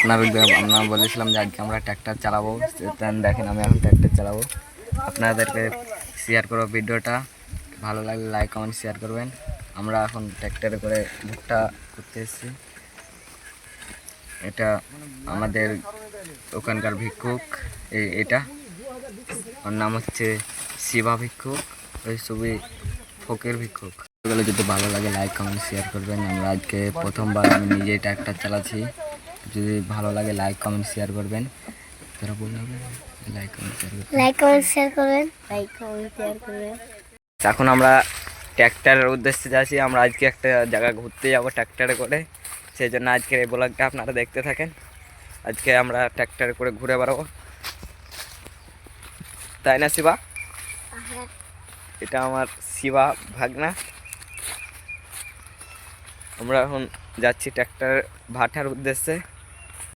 আপনাদের আমরা বলেছিলাম যে আজকে আমরা ট্র্যাক্টর চালাবো। দেখেন আমি এখন ট্র্যাক্টর চালাবো। আপনাদেরকে শেয়ার করব ভিডিওটা। ভালো লাগলে লাইক কমেন্ট শেয়ার করবেন। আমরা এখন ট্র্যাক্টরে করে ভুট্টা করতে এসেছি। এটা আমাদের ওখানকার ভিক্ষুক। এটা। ওর নাম হচ্ছে শিবা ভিক্ষুক। ওই ছবি ফকির ভিক্ষুক। যদি ভালো লাগে লাইক কমেন্ট শেয়ার করবেন। আমরা আজকে প্রথমবার আমি নিজেই ট্র্যাক্টর চালাচ্ছি। যদি ভালো লাগে লাইক কমেন্ট শেয়ার করবেন। তোরা বলবে লাইক কমেন্ট শেয়ার করবেন। লাইক কমেন্ট শেয়ার করবেন। লাইক কমেন্ট শেয়ার করবেন। এখন আমরা ট্র্যাক্টরের উদ্দেশ্যে যাচ্ছি। আমরা আজকে একটা জায়গা ঘুরতে যাব ট্র্যাক্টরে করে। সেই জন্য আজকের এই ব্লগটা আপনারা দেখতে থাকেন। আজকে আমরা ট্র্যাক্টরে করে ঘুরে বেড়াবো। তাই না শিবা? এটা আমার শিবা ভাগনা। আমরা এখন যাচ্ছি ট্র্যাক্টর ভাটার উদ্দেশ্যে।